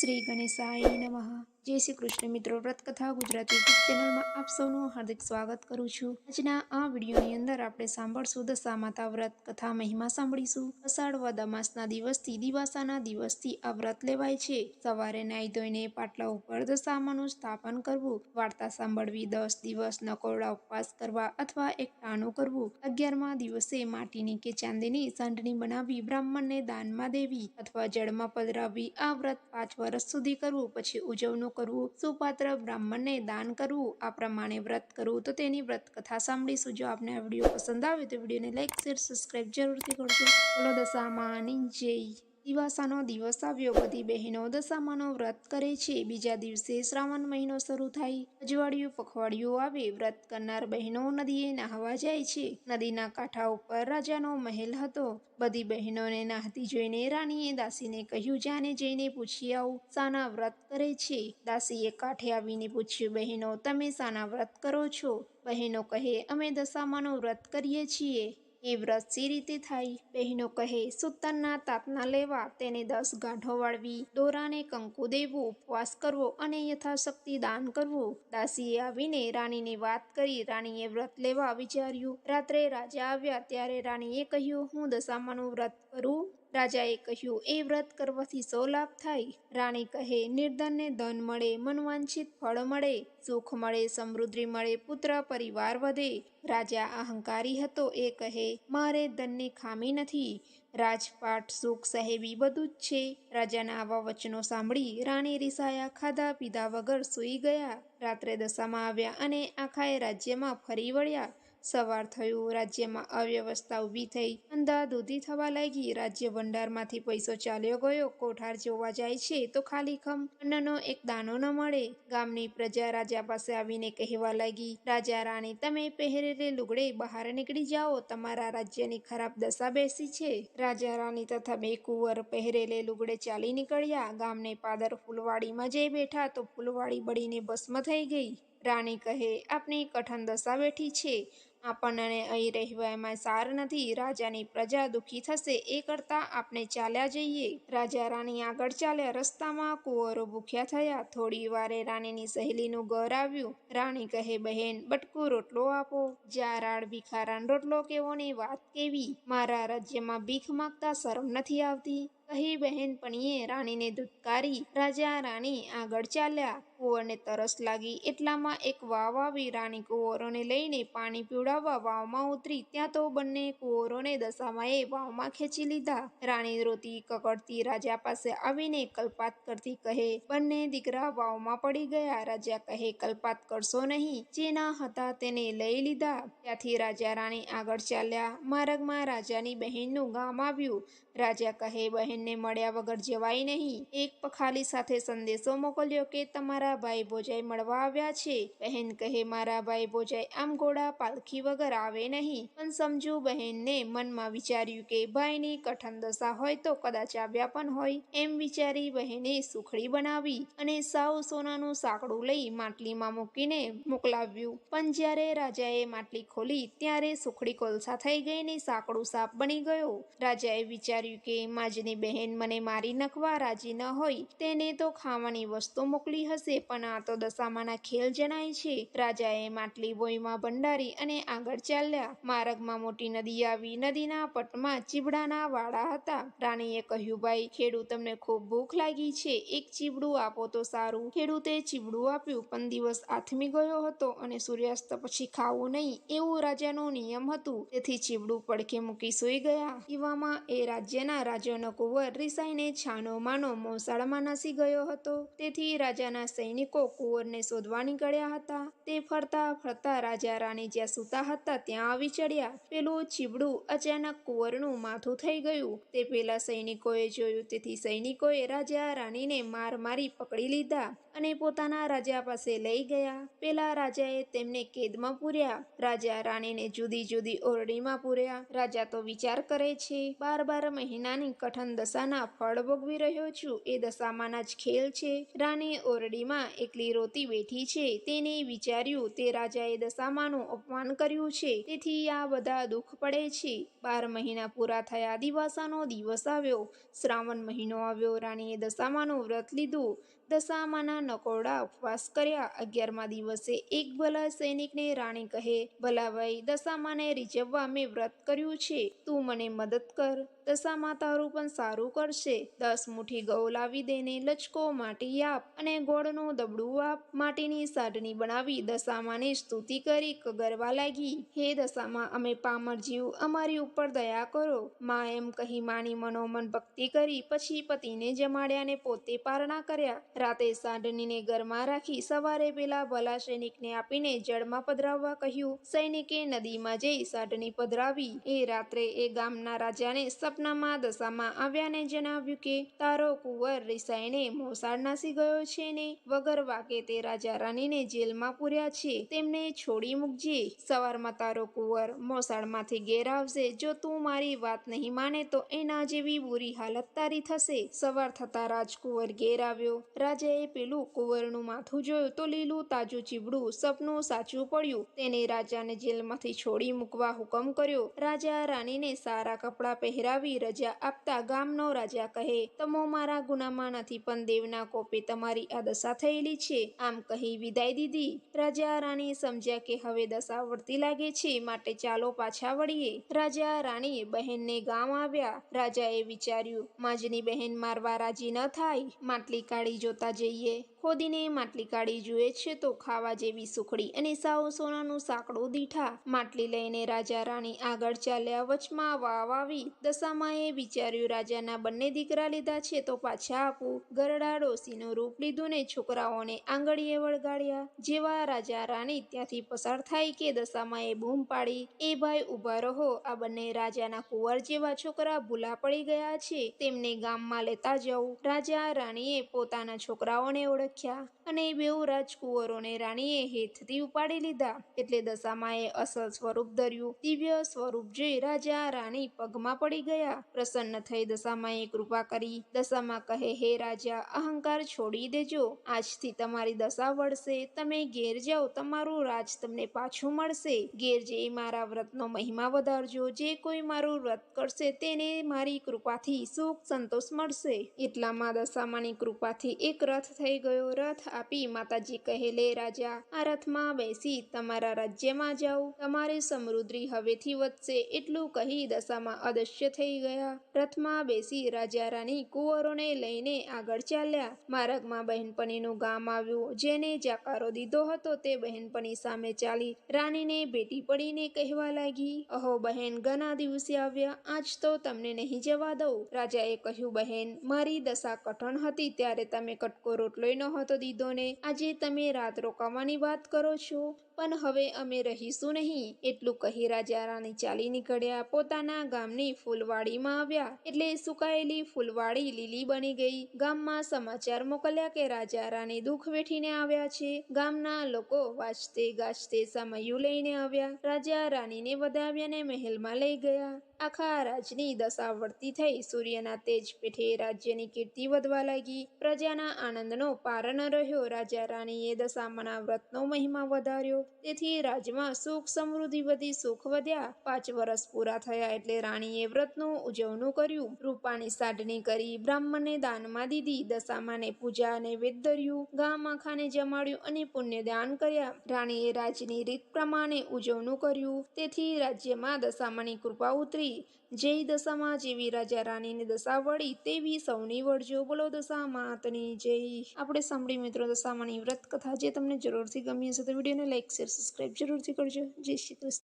શ્રી ગણેશાય નમઃ. જય શ્રી કૃષ્ણ મિત્રો, વ્રતકથા ગુજરાતી યુટ્યુબ ચેનલમાં આપ સૌનું હાર્દિક સ્વાગત કરું છું. આજના આ વિડીયોની અંદર આપણે સાંભળશું દશા માતા વ્રત કથા મહિમા સાંભળીશું. અષાઢ વદ અમાસના દિવસથી દિવાસાના દિવસથી આ વ્રત લેવાય છે. સવારે નાહી ધોઈને પાટલા ઉપર દશામાનું સ્થાપન કરવું, વાર્તા સાંભળવી, દસ દિવસ નકોરડા ઉપવાસ કરવા અથવા એક ટાણું કરવું, અગિયારમા દિવસે માટીની કે ચાંદીની સાંઢણી બનાવી બ્રાહ્મણને દાનમાં દેવી અથવા જળમાં પધરાવી આ વ્રત પાંચ વર્ષ સુધી કરવું, પછી ઉજવણું કરવું, સુપાત્ર બ્રાહ્મણને દાન કરવું, આ પ્રમાણે વ્રત કરવું. તો તેની વ્રત કથા સાંભળીશું. જો આપને આ વીડિયો પસંદ આવે તો વિડીયોને લાઇક શેર, સબસ્ક્રાઈબ જરૂરથી કરજો. બોલો દશામાની જય. દિવાસાનો દિવસ આવ્યો. બધી બહેનો દશામાનો વ્રત કરે છે. બીજા દિવસે શ્રાવણ મહિનો શરૂ થાય. અજવાળિયું પખવાડિયું આવે. વ્રત કરનાર બહેનો નદીએ નાહવા જાય છે. નદીના કાંઠા ઉપર રાજાનો મહેલ હતો. બધી બહેનોને નાહતી જોઈને રાણીએ દાસીને કહ્યું, જાને જઈને પૂછી આવું. સાના વ્રત કરે છે. દાસીએ કાંઠે આવીને પૂછ્યું, બહેનો, તમે સાના વ્રત કરો છો? બહેનો કહે, અમે દશામાનું વ્રત કરીએ છીએ. એ વ્રત સી રીતે થાય? બહેનો કહે સૂતરના તાતના લેવા તેને દસ ગાંઠો વાળવી, દોરાને કંકુ દેવું, ઉપવાસ કરવો અને યથાશક્તિ દાન કરવું. દાસીએ આવીને રાણીને વાત કરી રાણીએ વ્રત લેવા વિચાર્યું. રાત્રે રાજા આવ્યા ત્યારે રાણીએ કહ્યું, હું દશામાનું વ્રત કરું. રાજાએ કહ્યું, એ વ્રત કરવાથી સો લાભ થાય. રાણી કહે, નિર્ધનને ધન મળે, મનવાંછિત ફળ મળે, સુખ મળે, સમૃદ્ધિ મળે, પુત્ર પરિવાર વધે. રાજા અહંકારી હતો, એ કહે, મારે ધનની ખામી નથી, રાજપાટ, સુખ, સહેવી બધું જ છે. રાજાના આવા વચનો સાંભળી રાણી રિસાયા ખાધા પીધા વગર સૂઈ ગયા. રાત્રે દશામાં આવ્યા અને આખાએ રાજ્યમાં ફરી વળ્યા. સવાર થયું, રાજ્યમાં અવ્યવસ્થા ઊભી થઈ. અંધાધૂંધી થવા લાગી, રાજ્ય ભંડારમાંથી પૈસો ચાલ્યો ગયો. કોઠાર જોવા જાય છે તો ખાલી ખમ. અન્નનો એક દાનો ન મળે. ગામની પ્રજા રાજા પાસે આવીને કહેવા લાગી, રાજા રાણી, તમે પહેરેલે લુગડે બહાર નીકળી જાઓ. તમારા રાજ્યની ખરાબ દશા બેસી છે. રાજા રાણી તથા બે કુંવર પહેરેલે લુગડે ચાલી નીકળ્યા. ગામને પાદર ફૂલવાડીમાં જઈ બેઠા તો ફૂલવાડી બળીને ભસ્મ થઈ ગઈ. રાણી કહે, આપની કઠણ દશા બેઠી છે. આપણને અહીં રહેવામાં સાર નથી. રાજાની પ્રજા દુઃખી થશે એ કરતાં આપણે ચાલ્યા જઈએ. રાજા રાણી આગળ ચાલ્યા, રસ્તામાં કુંવરો ભૂખ્યા થયા. થોડી વારે રાણીની સહેલીનું ઘર આવ્યું. રાણી કહે, બહેન, બટકું રોટલો આપો. જારાળ ભિખારાન રોટલો કેવોની વાત કેવી? મારા રાજ્યમાં ભીખ માગતા શરમ નથી આવતી. કહી બહેનપણીએ રાણીને ધુતકારી રાજા રાણી આગળ ચાલ્યા. કુંવરને તરસ લાગી. એટલામાં એક વાવ આવી. રાણી કુંવરોને લઈને પાણી પીવડાવવા વાવમાં ઉતરી, ત્યાં તો બંને કુંવરોને દશામાએ વાવમાં ખેંચી લીધા. રાણી રોતી કકડતી રાજા પાસે આવીને કલ્પાત કરતી કહે, બંને દીકરા વાવમાં પડી ગયા. રાજા કહે, કલ્પાત કરશો નહીં. જેના હતા તેને લઈ લીધા. ત્યાંથી રાજા રાણી આગળ ચાલ્યા. માર્ગમાં રાજાની બહેનનું ગામ આવ્યું. રાજા કહે, બહેનને મળ્યા વગર જવાય નહીં. એક પખાલી સાથે સંદેશો મોકલ્યો કે તમારા ભાઈ ભોજાઈ મળવા આવ્યા છે. બહેન કહે, મારા ભાઈ ભોજાઈ આમ ઘોડા પાલખી વગર આવે નહીં. પણ સમજુ બહેનને મનમાં વિચાર્યું કે ભાઈની કઠણ દશા હોય તો કદાચ આવ્યા પણ હોય. એમ વિચારી બહેને સુખડી બનાવી અને સાવ સોનાનું સાંકડું લઈ માટલીમાં મૂકીને મોકલાવ્યું. પણ જ્યારે રાજાએ માટલી ખોલી ત્યારે સુખડી કોલસા થઈ ગઈ ને સાંકડું સાપ બની ગયો. રાજાએ વિચાર્યું કે માજની બહેન મને મારી નખવા રાજી ન હોય. તેને તો ખાવાની વસ્તુ મોકલી હશે, પણ આ તો દશામાના ખેલ જણાય છે. રાજાએ માટલી બોયમાં ભંડારી અને આગળ ચાલ્યા. માર્ગમાં મોટી નદી આવી. નદીના પટમાં ચીબડાના વાડા હતા. રાણીએ કહ્યું, ભાઈ, ખેડૂત, તમને ખૂબ ભૂખ લાગી છે. એક ચીબડું આપો તો સારું. ખેડૂતે ચીબડું આપ્યું, પણ દિવસ આથમી ગયો હતો અને સૂર્યાસ્ત પછી ખાવું નહીં. એવું રાજાનો નિયમ હતું. તેથી ચીબડું પડખે મૂકી સૂઈ ગયા. એવામાં એ રાજ્યના રાજાનો કુંવર રિસાઈને છાનો માનો મોસાળમાં નાસી ગયો હતો. તેથી રાજાના સૈનિકો કુંવરને શોધવા નીકળ્યા હતા. તે ફરતા ફરતા રાજા રાણી જ્યાં સૂતા હતા ત્યાં આવી ચડ્યા પેલું ચીબડું અચાનક કુંવરનું માથું થઈ ગયું. તે પેલા સૈનિકોએ જોયું, તેથી સૈનિકોએ રાજા રાણીને માર મારી પકડી લીધા અને પોતાના રાજા પાસે લઈ ગયા. પેલા રાજાએ તેમને કેદમાં પૂર્યા, રાજા રાણીને જુદી જુદી ઓરડીમાં પૂર્યા. રાજા તો વિચાર કરે છે, બાર બાર મહિનાની કઠણ દશાના ફળ ભોગવી રહ્યો છું, એ દશામાંના જ ખેલ છે. રાણી ઓરડીમાં એકલી રોતી બેઠી છે, તેને વિચાર્યું તે રાજાએ દશામાનું અપમાન કર્યું. છે. તેથી આ બધા દુઃખ પડે છે. બાર મહિના પૂરા થયા, દિવાસાનો દિવસ આવ્યો. શ્રાવણ મહિનો આવ્યો, રાણીએ દશામાનું વ્રત લીધું. દશામાના નકોરડા ઉપવાસ કર્યા. અગિયારમા દિવસે એક ભલા સૈનિકને રાણી કહે, ભલાભાઈ, દશામાને રીઝવવા મેં વ્રત કર્યું છે. તું મને મદદ કર. દશામાં તારું પણ સારું કરશે. દસ મુઠ્ઠી ઘઉં લાવી દેને, લચકો માટી આપ અને ગોળનું દબડું આપ. માટીની સાઢણી બનાવી દશામાને સ્તુતિ કરી, કગરવા લાગી. હે દશામાં, અમે પામર જીવ અમારી ઉપર દયા કરો. માં એમ કહી માની મનોમન ભક્તિ કરી, પછી પતિને જમાડ્યા ને પોતે પારણા કર્યા. રાતે સાંઢનીને ઘરમાં રાખી સવારે પેલા ભલા સૈનિકને આપીને જળમાં પધરાવવા કહ્યું. સૈનિકે નદીમાં જઈ સાંઢની પધરાવી. એ રાત્રે એ ગામના રાજાને સપનામાં, દશામાં આવ્યાને જણાવ્યું કે, તારો કુંવર રિસાઈને મોસાળ નાસી ગયો છે ને, વગર વાકે તે રાજા રાણીને જેલમાં પૂર્યા છે. તેમને છોડી મૂકજે. સવારમાં તારો કુંવર મોસાળમાંથી ઘેર આવશે. જો તું મારી વાત નહીં માને તો એના જેવી બુરી હાલત તારી થશે. સવાર થતા રાજકુંવર ઘેર આવ્યો. રાજાએ પેલું કુંવરનું માથું જોયું તો લીલું, તાજું, ચીબડું, સપનું સાચું પડ્યું. તેને રાજાને જેલમાંથી છોડી મૂકવા હુકમ કર્યો. રાજા રાણીને સારા કપડાં પહેરાવી રજા આપતા ગામનો રાજા કહે, તમો મારા ગુનામાં નથી પણ દેવના કોપે તમારી આ દશા થયેલી છે. આમ કહી વિદાય દીધી. રાજા રાણી સમજ્યા કે હવે દશા વર્તી લાગે છે, માટે ચાલો પાછા વળીએ. રાજા રાણી બહેનને ગામ આવ્યા. રાજાએ વિચાર્યું, માજની બહેન મારવા રાજી ન થાય. માટલી કાઢી જોતા જઈએ. ખોદીને માટલી કાઢી જુએ છે તો ખાવા જેવી સુખડી અને સાવ સોનાનું સાંકડું દીઠા માટલી લઈને રાજા રાણી આગળ ચાલ્યા વચમાં વાવ આવી દશામાએ વિચાર્યું, રાજાના બંને દીકરા લીધા છે તો પાછા આપું. ગરડા ડોસીનું રૂપ લીધું ને છોકરાઓને આંગળીએ વળગાડ્યા. જેવા રાજા રાણી ત્યાંથી પસાર થાય કે દશામાએ બૂમ પાડી, એ ભાઈ ઊભા રહો. આ બંને રાજાના કુંવર જેવા છોકરા ભૂલા પડી ગયા છે. તેમને ગામમાં લેતા જવું રાજા રાણીએ પોતાના છોકરાઓને ઓળખ્યા અને બેઉ રાજકુંવરોને રાણીએ હેતથી ઉપાડી લીધા. એટલે દશામાએ અસલ સ્વરૂપ ધર્યું. દિવ્ય સ્વરૂપ જોઈ રાજા રાણી પગમાં પડી ગયા. પ્રસન્ન થઈ દશામાએ કૃપા કરી. દશામાં કહે, હે રાજા, અહંકાર છોડી દેજો. આજથી તમારી દશા વળશે. તમે ઘેર જાઓ. તમારું રાજ તમને પાછું મળશે. ઘેર જે મારા વ્રતનો મહિમા વધારજો. જે કોઈ મારું વ્રત કરશે તેને મારી કૃપાથી સુખ સંતોષ મળશે. એટલામાં દશામાની કૃપાથી એક રથ થઈ ગયો. રથ આપી માતાજી કહે, લે રાજા, આ રથમાં બેસી તમારા રાજ્યમાં જાઓ. તમારી સમૃદ્ધિ હવેથી વધશે. એટલું કહી દશામાં અદશ્ય થઈ ગયા. રથમાં બેસી રાજા રાણી કુંવરોને લઈને આગળ ચાલ્યા. માર્ગમાં બહેનપણીનું ગામ આવ્યું. જેને જાકારો દીધો હતો તે બહેનપણી સામે ચાલી. રાણીને ભેટી પડીને કહેવા લાગી, અહો બહેન, ઘણા દિવસે આવ્યા. આજ તો તમને નહીં જવા દઉં. રાજાએ કહ્યું, બહેન, મારી દશા કઠણ હતી. ત્યારે તમે કટકો રોટલોય નહોતો દીધો ને. આજે તમે રાત રોકાવાની વાત કરો છો? પણ હવે અમે રહીશું નહીં. એટલું કહી રાજા રાણી ચાલી નીકળ્યા. પોતાના ગામની ફૂલવાડીમાં આવ્યા. એટલે સુકાયેલી ફૂલવાડી લીલી બની ગઈ. ગામમાં સમાચાર મોકલ્યા કે રાજા રાણી દુઃખ વેઠીને આવ્યા છે. ગામના લોકો વાંચતે ગાજતે સમયું લઈને આવ્યા. રાજા રાણીને વધાવ્યા ને મહેલમાં લઈ ગયા. આખા રાજની દશા વર્તી થઈ સૂર્યના તેજ પેઠે રાજ્યની કીર્તિ વધવા લાગી. પ્રજાના આનંદનો પાર ન રહ્યો. રાજા રાણીએ દશામાના વ્રતનો મહિમા વધાર્યો. તેથી રાજમાં સુખ સમૃદ્ધિ વધી, સુખ વધ્યા. પાંચ વર્ષ પૂરા થયા એટલે રાણીએ વ્રતનું ઉજવણું કર્યું. રૂપાની સાડણી કરી બ્રાહ્મણને દાનમાં દીધી. દશામાને પૂજા અને વેદ ધર્યું. ગામ આખાને જમાડ્યું અને પુણ્ય દાન કર્યા. રાણીએ રાજની રીત પ્રમાણે ઉજવણું કર્યું. તેથી રાજ્યમાં દશામાની કૃપા ઉતરી. જય દશામાં, જેવી રાજા રાણીની દશા વળી, તેવી સૌની વળજો. બોલો દશા માતની જય. આપણે સાંભળી મિત્રો, દશામાની વ્રત કથા જે તમને જરૂરથી ગમી હશે તો વિડીયોને લાઈક શેર સબસ્ક્રાઈબ જરૂરથી કરજો. જય શ્રી કૃષ્ણ.